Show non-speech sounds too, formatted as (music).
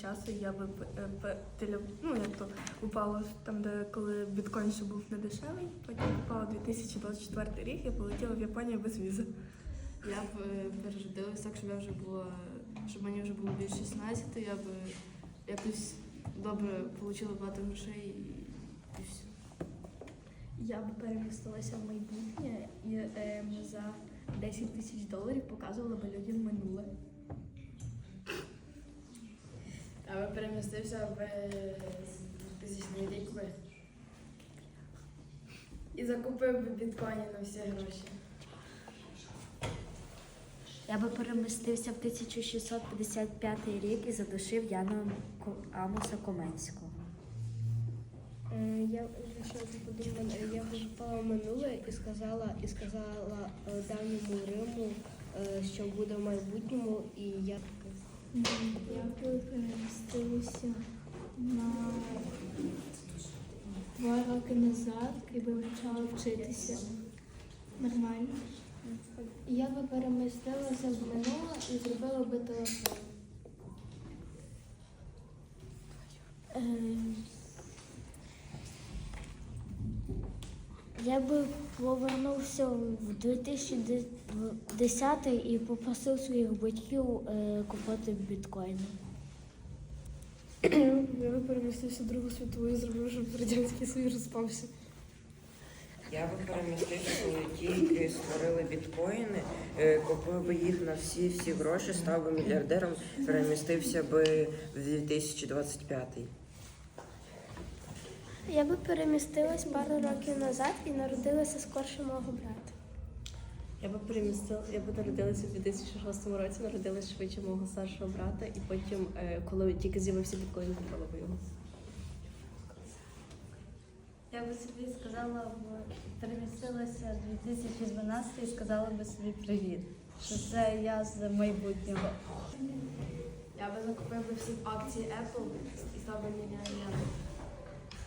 часу я би е, ну, як то упало там, де коли біткоін ще був недешевий, потім упав 2024 рік, я полетіла в Японію без візи. Я б е, переродилась так, щоб я вже була, щоб мені вже було більше 16, я б якось добре отримала багато грошей і, і все. Я би перемістилася в майбутнє і ем, за 10 тисяч доларів показувала би людям минуле. Перемістився в тисячний рік би. І закупив би біткоїни на всі гроші. Я би перемістився в 1655 рік і задушив Яна Ко- Амоса Коменського. Е, Я подумала, я попала в минуле і сказала, і сказала е, давньому Риму, е, що буде в майбутньому, і я Я перемістилася на два роки назад і би почала вчитися нормально. Я би перемістилася в минуле і зробила би телефон. Я би повернувся в 2010 і попросив своїх батьків е, купити біткоїни. (clears throat) Я би перемістився в Другу світову і зробив, щоб Радянський Союз розпався. Я би перемістився, коли ті, які створили біткоїни, е, купив би їх на всі всі гроші, став би мільярдером, перемістився би в 2025. Я би перемістилась пару років назад і народилася скорше мого брата. Я би перемістила, я би народилася у 2006 році, народилася швидше мого старшого брата, і потім, е, коли тільки з'явився біткоін, купила би його. Я би собі сказала, перемістилася в 2012 і сказала би собі привіт. Що це я з майбутнього. Я би закупив би всі акції Apple і став би мільйонером.